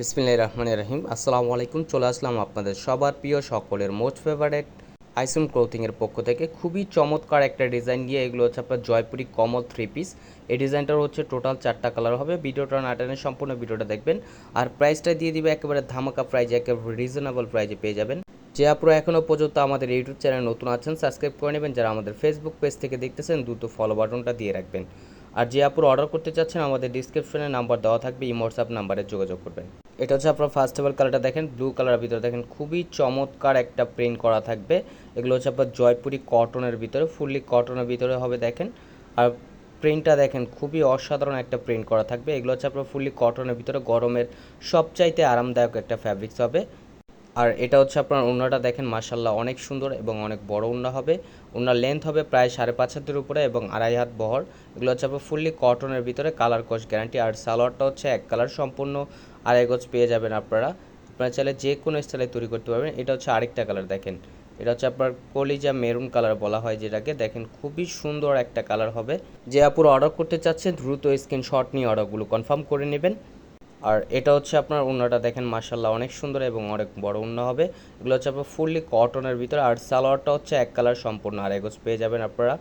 বিসমিল্লাহ রহমান রহিম। আসসালামু আলাইকুম, চলে আসলাম আপনাদের সবার প্রিয় সকলের মোস্ট ফেভারেট আইসুন ক্লোথিংয়ের পক্ষ থেকে। খুবই চমৎকার একটা ডিজাইন দিয়ে এগুলো হচ্ছে আপনার জয়পুরি কমল থ্রি পিস এই ডিজাইনটার হচ্ছে টোটাল চারটা কালার হবে। ভিডিওটা না টেনে সম্পূর্ণ ভিডিওটা দেখবেন। আর প্রাইসটা দিয়ে দিবে একেবারে ধামাকা প্রাইজে একেবারে রিজনেবল প্রাইজে পেয়ে যাবেন। যে আপনারা এখনও পর্যন্ত আমাদের ইউটিউব চ্যানেল নতুন আছেন সাবস্ক্রাইব করে নেবেন। যারা আমাদের ফেসবুক পেজ থেকে দেখতেছেন, দ্রুত ফলো বাটনটা দিয়ে রাখবেন। আর যে আপুর অর্ডার করতে চাচ্ছেন, আমাদের ডিসক্রিপশনে নাম্বার দেওয়া থাকবে, এই হোয়াটসঅ্যাপ নাম্বারে যোগাযোগ করবেন। এটা হচ্ছে আপনার ফার্স্ট অফ অল কালারটা দেখেন ব্লু কালারের ভিতরে দেখেন, খুবই চমৎকার একটা প্রিন্ট করা থাকবে। এগুলো হচ্ছে আপনার জয়পুরি কটনের ভিতরে ফুললি কটনের ভিতরে হবে দেখেন। আর প্রিন্টটা দেখেন, খুবই অসাধারণ একটা প্রিন্ট করা থাকবে। এগুলো হচ্ছে আপনার ফুললি কটনের ভিতরে, গরমের সবচাইতে আরামদায়ক একটা ফ্যাব্রিক্স হবে। আর এটা হচ্ছে আপনার ওড়নাটা দেখেন মার্শাল্লাহ অনেক সুন্দর এবং অনেক বড় ওড়না হবে। ওড়নার লেন্থ হবে প্রায় সাড়ে পাঁচ হাতের উপরে এবং আড়াই হাত বহর। এগুলো হচ্ছে আপনার ফুললি কটনের ভিতরে কালার কোচ গ্যারান্টি আর সালোয়ারটা হচ্ছে এক কালার সম্পূর্ণ আড়াই গজ পেয়ে যাবেন আপনারা। আপনারা চাইলে যে কোনো স্টাইলে তৈরি করতে পারবেন। এটা হচ্ছে আরেকটা কালার দেখেন। এটা হচ্ছে আপনার কলিজা মেরুন কালার বলা হয় যেটাকে। দেখেন খুবই সুন্দর একটা কালার হবে। যে আপুর অর্ডার করতে চাচ্ছেন দ্রুত স্ক্রিন স্ক্রিনশট নিয়ে অর্ডারগুলো কনফার্ম করে নেবেন। আর এটা হচ্ছে আপনার উন্নাটা দেখেন মার্শাল্লাহ অনেক সুন্দর এবং অনেক বড় উন্না হবে। এগুলো হচ্ছে আপনার ফুললি কটনের ভিতরে। আর সালোয়ারটা হচ্ছে এক কালার সম্পূর্ণ আর এগোজ পেয়ে যাবেন আপনারা।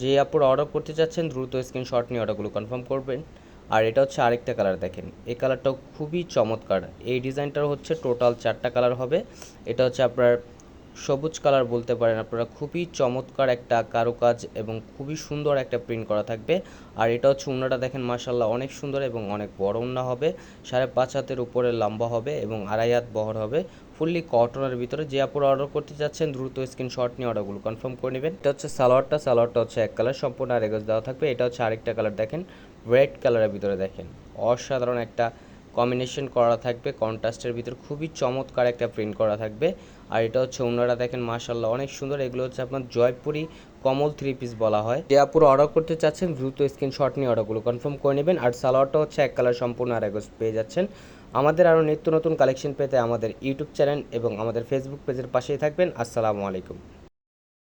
যে আপুর অর্ডার করতে চাচ্ছেন, দ্রুত স্ক্রিনশট নিয়ে অর্ডারগুলো কনফার্ম করবেন। আর এটা হচ্ছে আরেকটা কালার দেখেন। এই কালারটাও খুবই চমৎকার। এই ডিজাইনটার হচ্ছে টোটাল চারটা কালার হবে। এটা হচ্ছে আপনার সবুজ কালার বলতে পারেন আপনারা, খুবই চমৎকার একটা কারুকাজ এবং খুবই সুন্দর একটা প্রিন্ট করা থাকবে। আর এটা হচ্ছে উন্নাটা দেখেন মাসাল্লাহ অনেক সুন্দর এবং অনেক বড় উন্না হবে। সাড়ে পাঁচ হাতের উপরে লম্বা হবে এবং আড়াই হাত বহর হবে। ফুললি কটনের ভিতরে যে আপুর অর্ডার করতে যাচ্ছেন দ্রুত স্ক্রিনশট নিয়ে অর্ডারগুলো কনফার্ম করে নেবেন। এটা হচ্ছে সালোয়ারটা সালোয়ারটা হচ্ছে এক কালার, সম্পূর্ণ আর এগোজ দেওয়া থাকবে। এটা হচ্ছে আরেকটা কালার দেখেন রেড কালারের ভিতরে দেখেন। অসাধারণ একটা কম্বিনেশন করা থাকবে কন্ট্রাস্টের ভিতর খুবই চমৎকার একটা প্রিন্ট করা থাকবে। আর এটা হচ্ছে ওনারা দেখেন মাশাল্লাহ অনেক সুন্দর। এগুলো হচ্ছে আপনার জয়পুরি কমল থ্রি পিস বলা হয়। যে আপুরো অর্ডার করতে চাচ্ছেন, দ্রুত স্ক্রিনশট নিয়ে অর্ডারগুলো কনফার্ম করে নেবেন। আর সালোয়ারটা হচ্ছে এক কালার সম্পূর্ণ আর এগোজ পেয়ে যাচ্ছেন। আমাদের আরও নিত্য নতুন কালেকশন পেতে আমাদের ইউটিউব চ্যানেল এবং আমাদের ফেসবুক পেজের পাশেই থাকবেন। আসসালামু আলাইকুম।